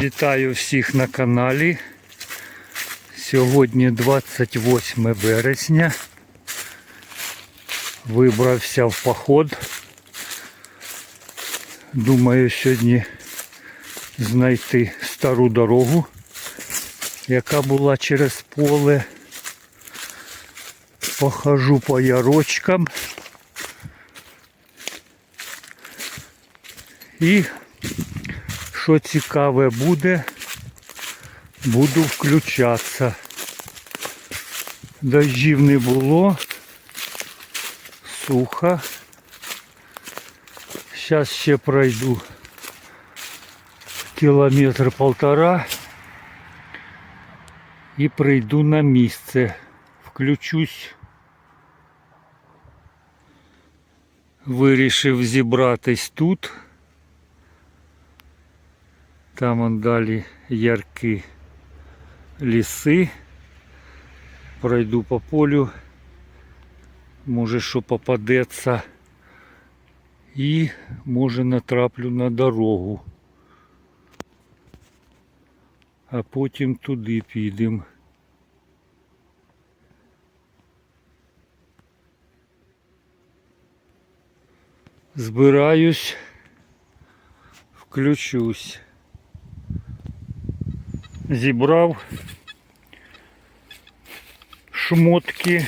Вітаю всіх на каналі. Сьогодні 28 вересня. Вибрався в поход. Думаю сьогодні знайти стару дорогу, яка була через поле. Похожу по ярочкам. І що цікаве буде, буду включатися. Дождів не було, сухо. Зараз ще пройду кілометр полтора і прийду на місце. Включусь. Вирішив зібратись тут. Там он далі яркі ліси. Пройду по полю. Може що попадеться. І може натраплю на дорогу. А потім туди підемо. Збираюсь, включусь. Зібрав шмотки,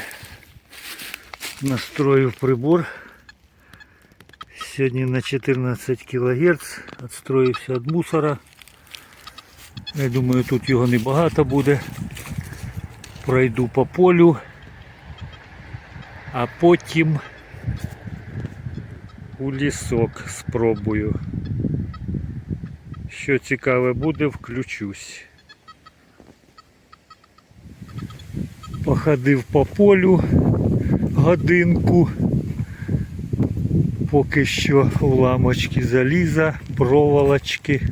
настроїв прибор. Сьогодні на 14 кГц, відстроївся від мусора. Я думаю, тут його небагато буде. Пройду по полю, а потім у лісок спробую. Що цікаве буде, включусь. Походив по полю годинку. Поки що уламочки заліза, проволочки.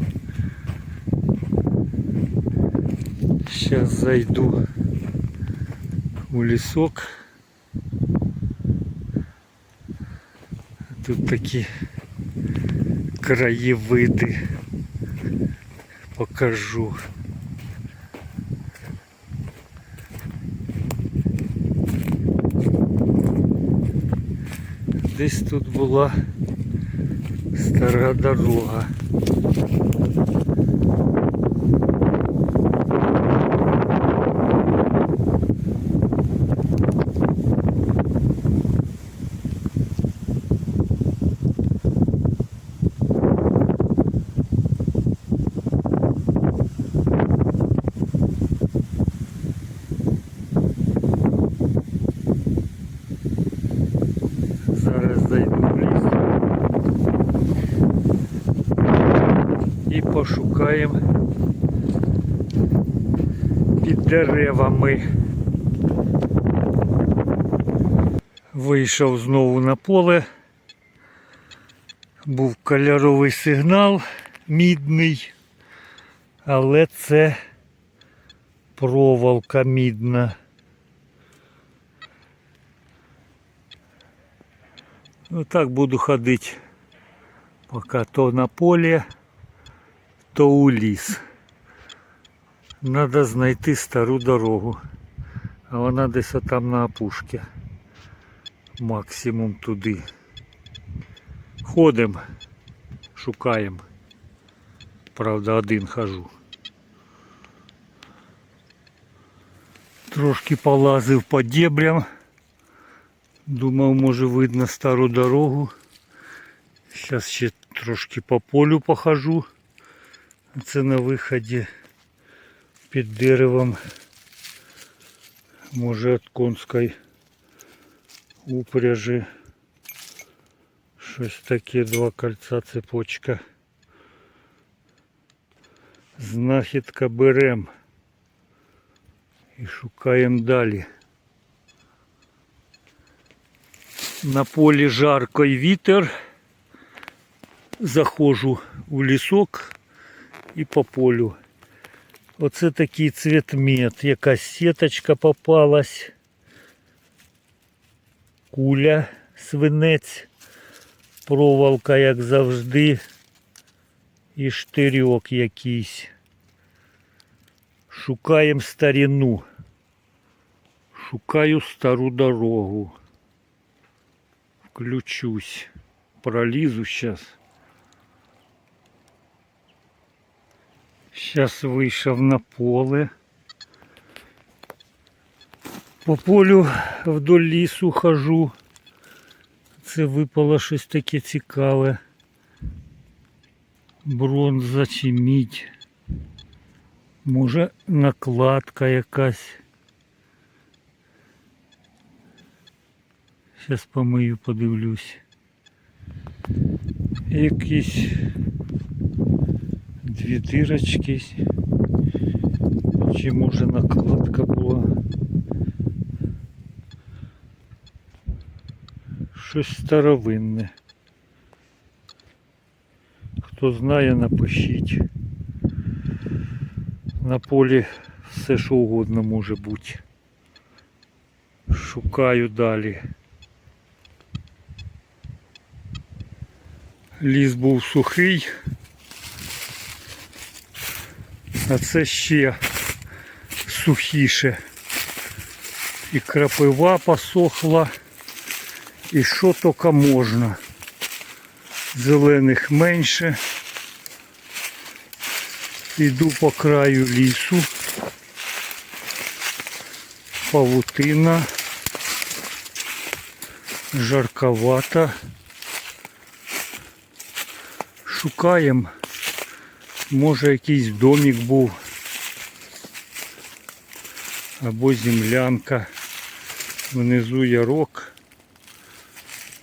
Зараз зайду у лісок. Тут такі краєвиди покажу. Десь тут була стара дорога. Зараз зайду в ліс і пошукаємо під деревами. Вийшов знову на поле. Був кольоровий сигнал мідний, але це проволока мідна. Ну так буду ходити поки то на поле, то у ліс. Надо знайти стару дорогу. А вона десь там на опушці. Максимум туди. Ходимо, шукаємо. Правда, один хожу. Трошки полазив по дебрям. Думав, може видно стару дорогу. Зараз ще трошки по полю похожу. Це на виході під деревом. Може від конської упряжі. Щось таке, два кольця цепочка. Знахідка берем і шукаємо далі. На полі жарко й вітер. Заходжу у лісок І по полю. Оце такий цветмет. Якась сіточка попалась. Куля, свинець, проволока, як завжди, і штирьок якийсь. Шукаємо старину. Шукаю стару дорогу. Включусь. Пролізу сейчас. Сейчас вийшов на поле. По полю вдоль лісу хожу. Це випало щось таке цікаве. Бронза чи мідь. Може накладка якась. Зараз помию, подивлюсь. Якісь дві дирочки. Чи може накладка була. Щось старовинне. Хто знає, напишіть. На полі все що угодно може бути. Шукаю далі. Ліс був сухий, а це ще сухіше. І крапива посохла, і що тільки можна. Зелених менше. Іду по краю лісу. Павутина. Жарковато. Шукаємо. Може якийсь домик був. Або землянка. Внизу ярок.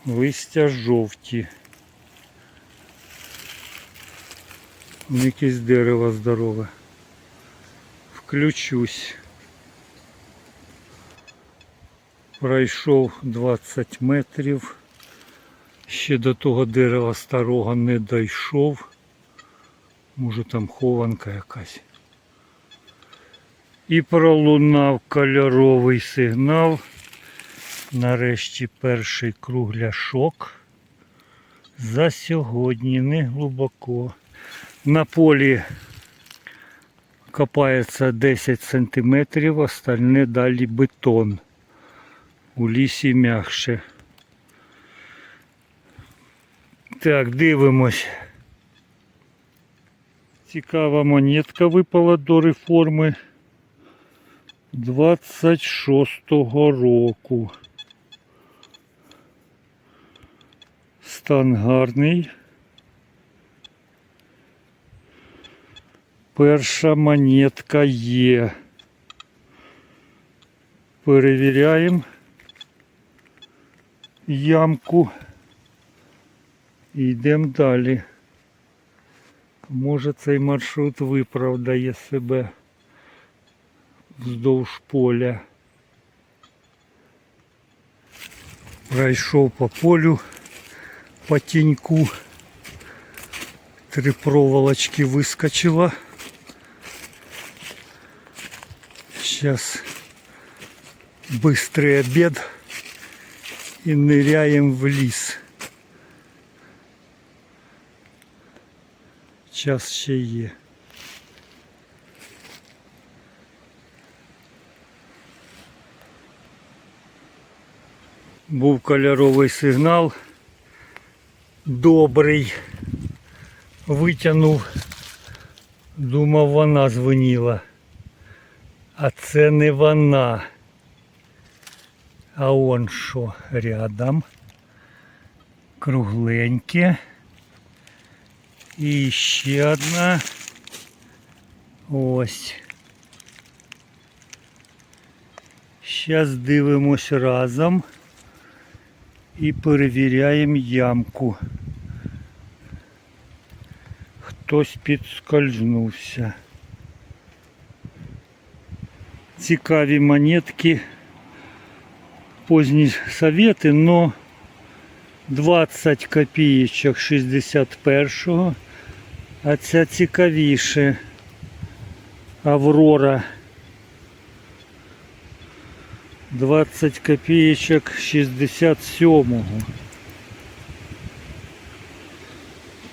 Листя жовті. Якесь дерево здорове. Включусь. Пройшов 20 метрів. Ще до того дерева старого не дійшов. Може там хованка якась. І пролунав кольоровий сигнал. Нарешті перший кругляшок. За сьогодні не глибоко. На полі копається 10 сантиметрів, остальне далі бетон. У лісі м'якше. Так, дивимось. Цікава монетка випала до реформи 26-го року. Стан гарний. Перша монетка є. Перевіряємо ямку. І йдемо далі. Може цей маршрут виправдає себе вздовж поля. Пройшов по полю, по тіньку. Три проволочки выскочила. Сейчас быстрый обед и ныряем в ліс. Час ще є. Був кольоровий сигнал. Добрий. Витягнув. Думав, вона дзвоніла. А це не вона. А он що рядом. Кругленьке. І ще одна. Ось. Зараз дивимось разом і перевіряємо ямку. Хтось підскользнувся. Цікаві монетки. Позні совети, но 20 копієчок 61-го а ця цікавіше. Аврора. 20 копеечек 67-го.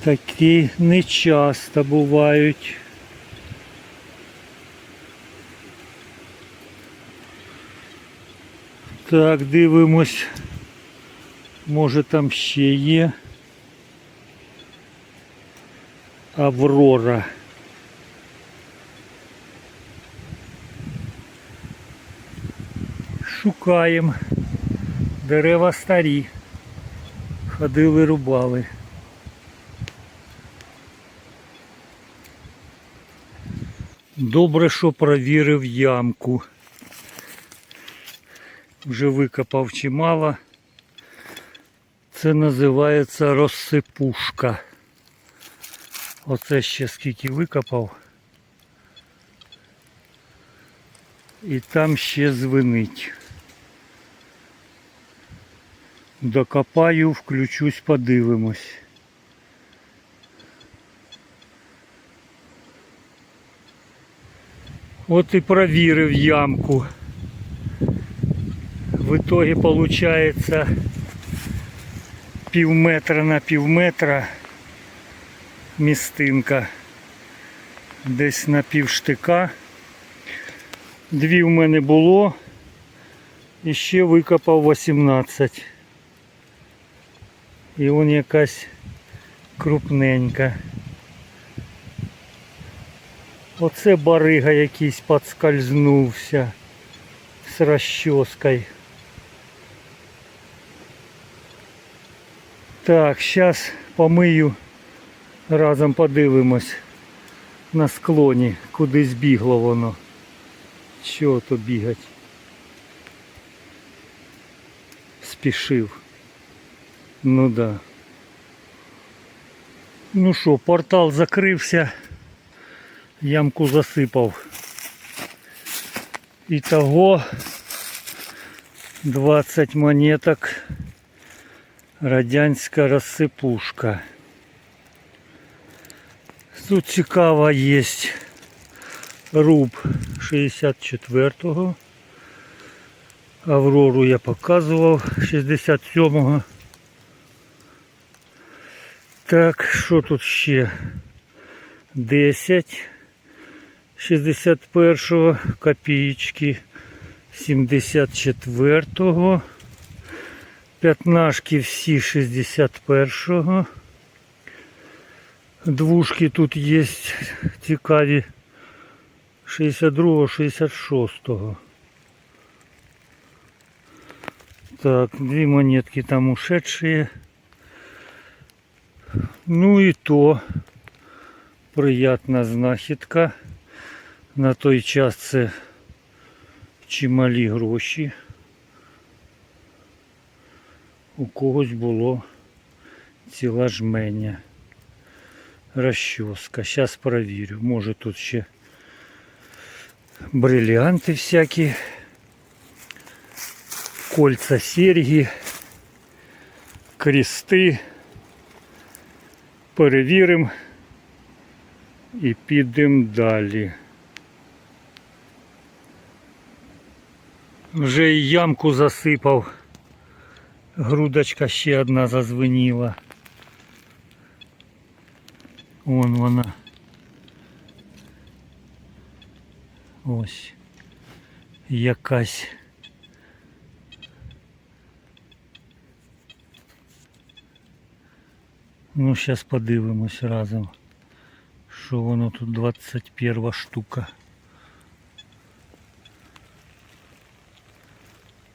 Такі не часто бувають. Так, дивимось. Може там ще є. Аврора. Шукаємо. Дерева старі. Ходили, рубали. Добре, що провірив ямку. Вже викопав чимало. Це називається розсипушка. Оце ще скільки викопав. І там ще звенить. Докопаю, включусь, подивимось. От і провірив ямку. В итоге получается пів метра на пів метра містинка. Десь на пів штика. Дві в мене було. І ще викопав 18. І вон якась крупненька. Оце барига якийсь подскользнувся з розчоскою. Так, зараз помию, разом подивимось на склоні, куди збігло воно. Чого то бігать? Спішив. Ну да. Ну що, портал закрився, ямку засипав. Ітого 20 монеток. Радянська розсипушка. Тут цікаво є руб 64-го. Аврору я показував 67-го. Так, що тут ще? 10 61-го, копієчки 74-го. П'ятнашки всі 61-го. Двушки тут є цікаві 62-го, 66-го. Так, дві монетки там ушедшие. Ну і то приятна знахідка. На той час це чималі гроші. У когось було ціла жменя. Розчоска. Зараз перевірю. Може тут ще бриллианти всякі. Кольца серьги, крести. Перевіримо і підемо далі. Вже і ямку засипав. Грудочка ще одна зазвеніла. Вон вона. Ось. Якась. Ну, зараз подивимось разом. Що воно тут 21 штука.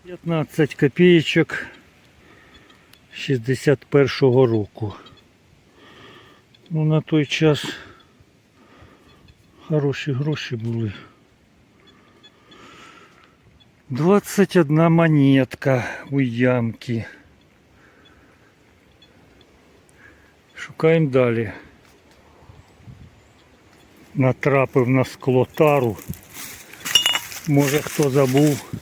15 копеечок 61-го року. Ну на той час хороші гроші були. 21 монетка у ямки. Шукаємо далі. Натрапив на скло тару. Може хто забув,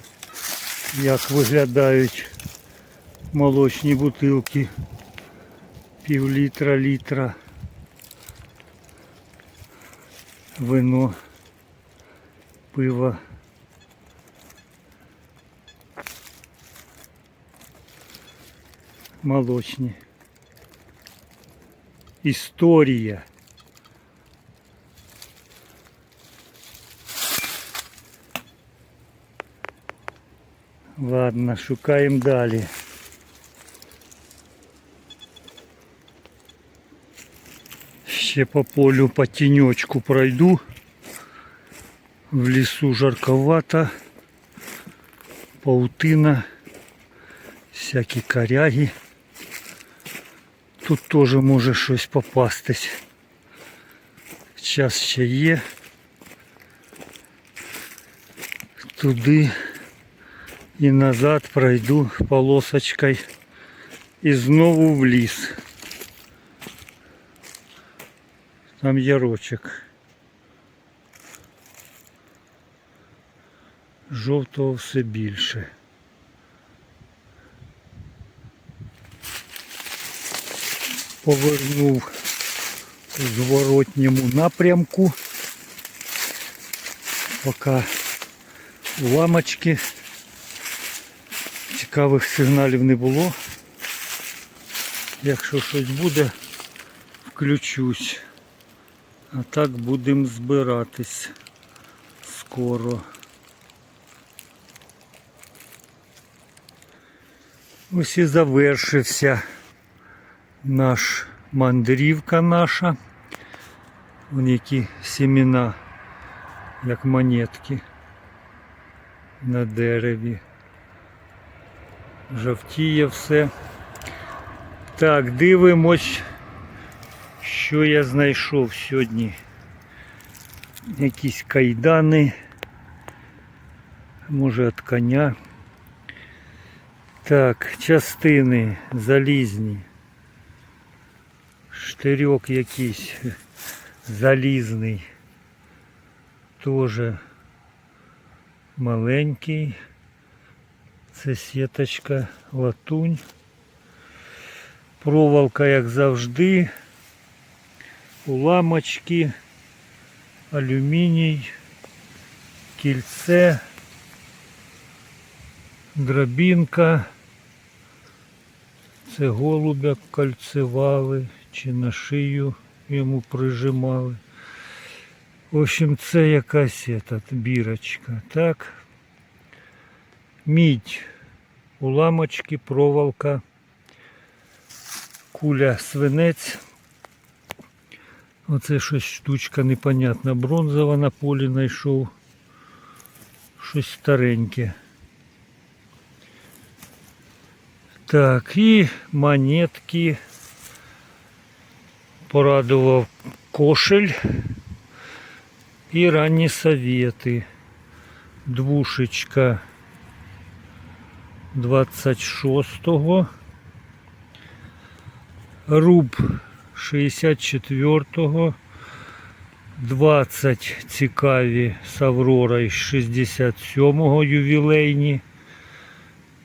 як виглядають молочні бутилки. Пів літра літра. Вино, пиво. Молочні. Історія. Ладно, шукаємо далі. Ще по полю по тіньочку пройду. В лісу жарковато. Паутина. Всякі коряги. Тут теж може щось попастись. Час ще є. Туди і назад пройду полосочкою і знову в ліс. Там ярочок. Жовтого все більше. Повернув у зворотньому напрямку. Поки ламочки. Цікавих сигналів не було. Якщо щось буде, включусь. А так будемо збиратись скоро. Ось і завершився наш мандрівка наша. Вон які сімена, як монетки на дереві. Жовтіє все. Так, дивимось, що я знайшов сьогодні. Якісь кайдани. Може від коня. Так, частини залізні. Штирьок якийсь залізний. Тоже маленький. Це сіточка, латунь. Проволока, як завжди. Уламочки, алюміній, кільце, дробінка. Це голубя кольцевали чи на шию йому прижимали. В общем, це якась ета, бірочка. Так. Мідь, уламочки, проволока, куля свинець. Оце щось штучка непонятна. Бронзова на полі знайшов. Щось стареньке. Так, і монетки. Порадував кошель і ранні совєти. Двушечка 26-го. Руб 64-го. 20 цікаві з Авророю 67-го ювілейні.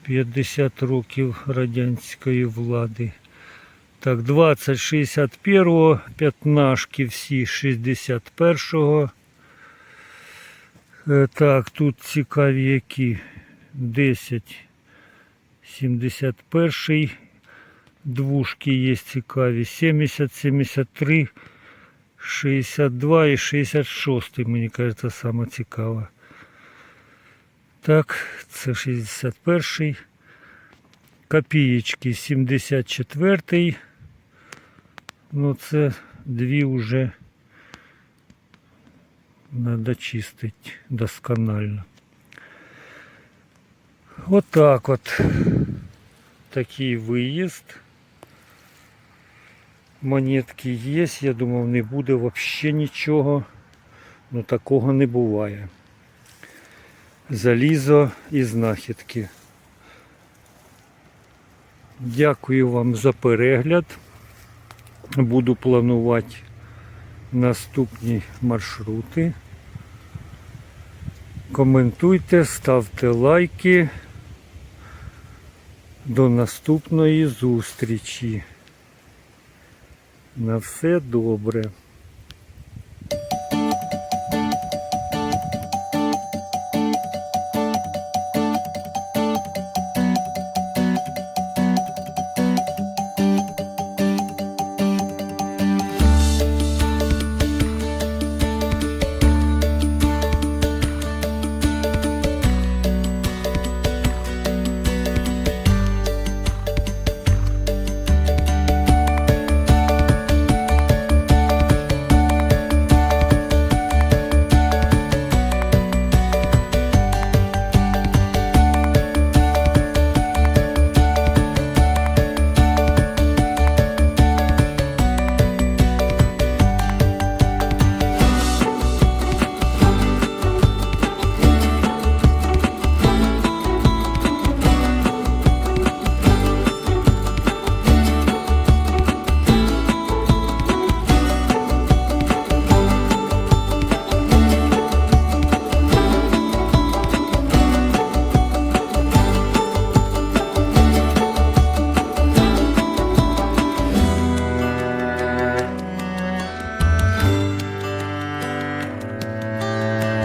50 років радянської влади. Так, 20 61-го, п'ятнашки всі 61-го. Е, Так, тут цікаві які 10 71 двушки є цікаві 70, 73, 62 і 66, мені кажеться, саме цікаво. Так, це 61. Копієчки 74. Ну це дві вже треба чистити досконально. Отак от, такий виїзд. Монетки є, я думав не буде взагалі нічого, але такого не буває. Залізо і знахідки. Дякую вам за перегляд. Буду планувати наступні маршрути. Коментуйте, ставте лайки. До наступної зустрічі. На все добре.